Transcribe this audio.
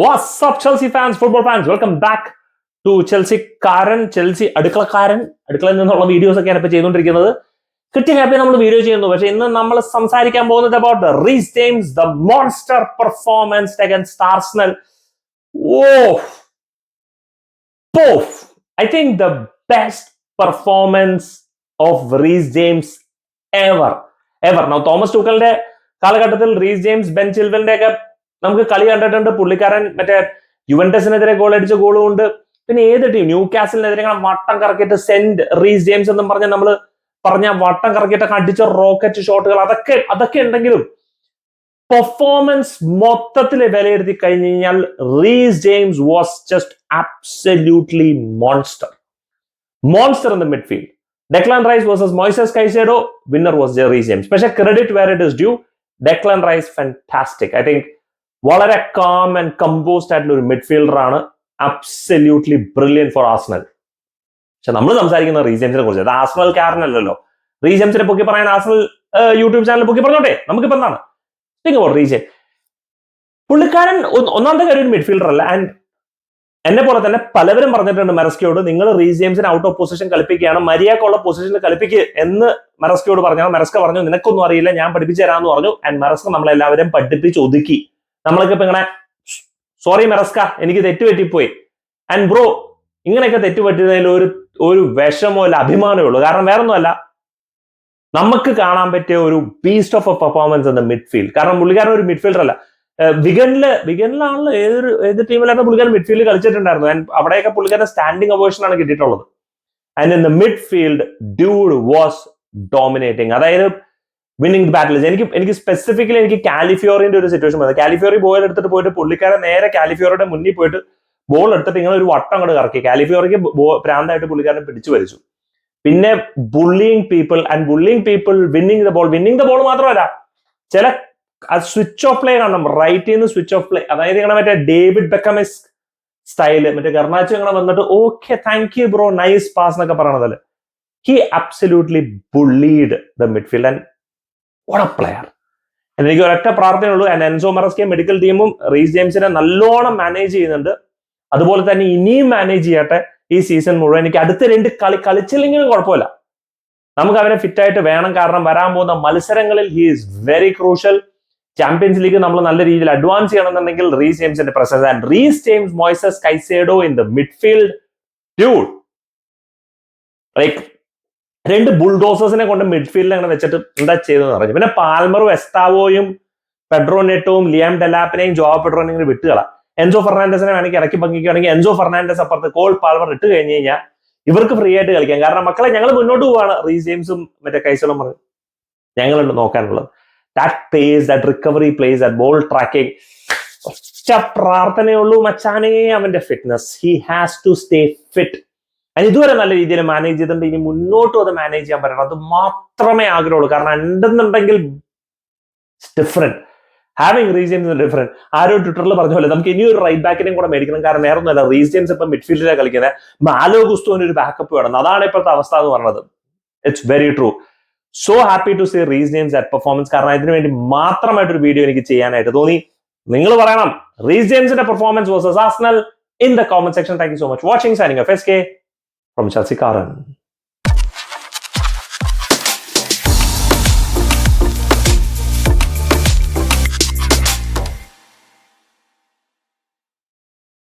WhatsApp Chelsea fans football fans welcome back to ചെൽസിക്കാരൻ Chelsea അടുക്കളക്കാരൻ അടുക്കളയിൽ നിന്നുള്ള വീഡിയോസ് ഒക്കെയാണ് ഇപ്പൊ ചെയ്തുകൊണ്ടിരിക്കുന്നത്. കിട്ടിയ ഹാപ്പി നമ്മൾ വീഡിയോ ചെയ്യുന്നു. പക്ഷെ ഇന്ന് നമ്മൾ സംസാരിക്കാൻ പോകുന്നത് about Reece James the monster performance against Arsenal oh പോഫ് I think the best performance of Reece James ever ever no Thomas ടൂക്കലിന്റെ കാലഘട്ടത്തിൽ റീസ് ജെയിംസ് ബെൻ ചിൽവലിന്റെ ഒക്കെ നമുക്ക് കളി കണ്ടിട്ടുണ്ട്. പുള്ളിക്കാരൻ മറ്റേ യുവന്റസിനെതിരെ ഗോൾ അടിച്ച ഗോളും ഉണ്ട്. പിന്നെ ഏത് ടീം ന്യൂ കാസിലിനെതിരെ വട്ടം കറക്കിയിട്ട് സെന്റ് റീസ് ജെയിംസ് എന്നും പറഞ്ഞ നമ്മൾ പറഞ്ഞ വട്ടം കറക്കിയിട്ടൊക്കെ അടിച്ച റോക്കറ്റ് ഷോട്ടുകൾ അതൊക്കെ അതൊക്കെ ഉണ്ടെങ്കിലും പെർഫോമൻസ് മൊത്തത്തിൽ വിലയിരുത്തി കഴിഞ്ഞു കഴിഞ്ഞാൽ Reece James was just absolutely monster monster in the midfield Declan Rice versus Moises Caicedo winner was Reece James പക്ഷേ credit where it is due Declan Rice fantastic I think വളരെ calm and composed ആയിട്ടുള്ള ഒരു midfielder ആണ് absolutely brilliant four Arsenal പക്ഷെ നമ്മൾ സംസാരിക്കുന്ന റീജൻസിനെ കുറിച്ച് അത് ആസ്നൽ കാരനല്ലല്ലോ. റീജൻസിനെ പൊക്കി പറയാൻ ആസ്നൽ യൂട്യൂബ് ചാനൽ പൊക്കി പറഞ്ഞോട്ടെ? നമുക്കിപ്പോ എന്താണ്? സ്പീക്ക് അബൌട്ട് റീജൻ പുള്ളിക്കാരൻ ഒന്ന് ഒന്നാമത്തെ കാര്യം ഒരു മിഡ്ഫീൽഡർ അല്ല. ആൻഡ് എന്നെ പോലെ തന്നെ പലവരും പറഞ്ഞിട്ടുണ്ട് മെറസ്കിയോട് നിങ്ങൾ റീജിയംസിന് ഔട്ട് ഓഫ് പൊസിഷൻ കളിപ്പിക്കുകയാണ്. മരിയാക്കുള്ള പൊസിഷനിൽ കളിപ്പിക്കുക എന്ന് മെറസ്കിയോട് പറഞ്ഞാൽ മെറസ്ക പറഞ്ഞു നിനക്കൊന്നും അറിയില്ല ഞാൻ പഠിപ്പിച്ചു തരാമെന്ന് പറഞ്ഞു. ആൻഡ് മെറസ്ക നമ്മളെല്ലാവരും പഠിപ്പിച്ച് ഒതുക്കി. നമ്മളൊക്കെ ഇപ്പൊ ഇങ്ങനെ സോറി മെറസ്ക എനിക്ക് തെറ്റുപറ്റിപ്പോയി. ആൻഡ് ബ്രോ ഇങ്ങനെയൊക്കെ തെറ്റുപറ്റുന്നതിൽ ഒരു ഒരു വിഷമോ അല്ല അഭിമാനമേ ഉള്ളൂ. കാരണം വേറൊന്നുമല്ല നമുക്ക് കാണാൻ പറ്റിയ ഒരു ബീസ്റ്റ് ഓഫ് എ പെർഫോമൻസ് എന്ന മിഡ്ഫീൽഡ് കാരണം പുള്ളിക്കാരൻ ഒരു മിഡ്ഫീൽഡർ അല്ല. വിഗനിൽ വിഗനിലാണല്ലോ ഏതൊരു ഏത് ടീമിലായിരുന്നു പുള്ളിക്കാരൻ മിഡ്ഫീൽഡ് കളിച്ചിട്ടുണ്ടായിരുന്നു ആൻഡ് അവിടെയൊക്കെ പുള്ളിക്കാരൻ സ്റ്റാൻഡിങ് അവേഷൻ ആണ് കിട്ടിയിട്ടുള്ളത്. And in the midfield dude was dominating അതായത് വിന്നിംഗ് ബാറ്റിൽസ് എനിക്ക് എനിക്ക് സ്പെസിഫിക്കലി എനിക്ക് കാലിഫിയോറിന്റെ ഒരു സിറ്റുവേഷൻ വന്നത് കാലിഫിയോറി ബോൾ എടുത്തിട്ട് പോയിട്ട് പുള്ളിക്കാരൻ നേരെ കാലിഫിയോറിയുടെ മുന്നിൽ പോയിട്ട് ബോൾ എടുത്തിട്ട് ഇങ്ങനെ ഒരു വട്ടം അങ്ങോട്ട് കറക്കി. കാലിഫിയോറിക്ക് പ്രാന്തായിട്ട് പുള്ളിക്കാരനെ പിടിച്ചു വലിച്ചു. പിന്നെ bullying people and bullying people winning the ball winning the ball മാത്രമല്ല ചില സ്വിച്ച് ഓഫ് പ്ലേ കാണണം. റൈറ്റിൽ നിന്ന് സ്വിച്ച് ഓഫ് പ്ലേ അതായത് ഇങ്ങനെ മറ്റേ ഡേവിഡ് ബെക്കമിസ് സ്റ്റൈൽ മറ്റേ ഗർണാച്ചു ഇങ്ങനെ വന്നിട്ട് okay thank you bro nice pass എന്നൊക്കെ പറയണതല്ലേ. He absolutely bullied the midfield and a player എനിക്ക് ഒരൊറ്റ പ്രാർത്ഥനയുള്ളൂ. ആൻഡ് എൻസോ മെറസ്കെ മെഡിക്കൽ ടീമും റീസ് ജെയിംസിനെ നല്ലോണം മാനേജ് ചെയ്യുന്നുണ്ട്. അതുപോലെ തന്നെ ഇനിയും മാനേജ് ചെയ്യട്ടെ ഈ സീസൺ മുഴുവൻ. എനിക്ക് അടുത്ത രണ്ട് കളി കളിച്ചില്ലെങ്കിലും കുഴപ്പമില്ല. നമുക്ക് അവനെ ഫിറ്റ് ആയിട്ട് വേണം. കാരണം വരാൻ പോകുന്ന മത്സരങ്ങളിൽ he is very crucial Champions League നമ്മൾ നല്ല രീതിയിൽ അഡ്വാൻസ് ചെയ്യണമെന്നുണ്ടെങ്കിൽ റീസ് ജെയിംസിന്റെ presence and Reece James Moises Caicedo in the midfield dude like രണ്ട് ബുൾഡോസേഴ്സിനെ കൊണ്ട് മിഡ്ഫീൽഡിൽ അങ്ങനെ വെച്ചിട്ട് എന്താ ചെയ്തെന്ന് പറഞ്ഞു പിന്നെ പാൽമറും എസ്താവോയും പെഡ്രോ നെറ്റോവും ലിയാം ഡെലാപ്പിനെയും ജോവ പെഡ്രോനെയും വിട്ടുകള എൻസോ ഫെർണാൻഡസിനെ വേണമെങ്കിൽ ഇറക്കി പങ്കിക്കുകയാണെങ്കിൽ എൻസോ ഫെർണാൻഡസ് അപ്പുറത്ത് കോൾ പാൽമർ ഇട്ട് കഴിഞ്ഞ് കഴിഞ്ഞാൽ ഇവർക്ക് ഫ്രീ ആയിട്ട് കളിക്കാം. കാരണം മക്കളെ ഞങ്ങൾ മുന്നോട്ട് പോവാണ്. റീ ജെയിംസും മറ്റേ കൈസലും പറഞ്ഞു ഞങ്ങളുണ്ട് നോക്കാനുള്ളത്. That pace that recovery pace that ball tracking ഒറ്റ പ്രാർത്ഥനയുള്ളൂ മച്ചാനേ അവന്റെ fitness he has to stay fit അതിന് ഇതുവരെ നല്ല രീതിയിൽ മാനേജ് ചെയ്തിട്ടുണ്ട്. ഇനി മുന്നോട്ടും അത് മാനേജ് ചെയ്യാൻ പറ്റണം. അത് മാത്രമേ ആഗ്രഹമുള്ളൂ. കാരണം ഉണ്ടെന്നുണ്ടെങ്കിൽ different having Reece James different ആരോ ട്വിറ്ററിൽ പറഞ്ഞ പോലെ നമുക്ക് ഇനി ഒരു റൈറ്റ് ബാക്കിനെയും കൂടെ മേടിക്കണം. കാരണം വേറെ ഒന്നുമല്ല. റീജിയൻസ് ഇപ്പം മിഡ്ഫീൽഡിലാണ് കളിക്കുന്നത് മാലോ ഗുസ്തുവിന് ഒരു ബാക്കപ്പ് വേണം. അതാണ് ഇപ്പോഴത്തെ അവസ്ഥ എന്ന് പറയുന്നത്. It's very true so happy to see Reece James at performance കാരണം ഇതിനു വേണ്ടി മാത്രമായിട്ട് ഒരു വീഡിയോ എനിക്ക് ചെയ്യാനായിട്ട് തോന്നി. നിങ്ങൾ പറയണം. Reece ജെയിംസിന്റെ performance versus Arsenal in the comment section thank you so much watching signing off S K from Chelsea കാറൻ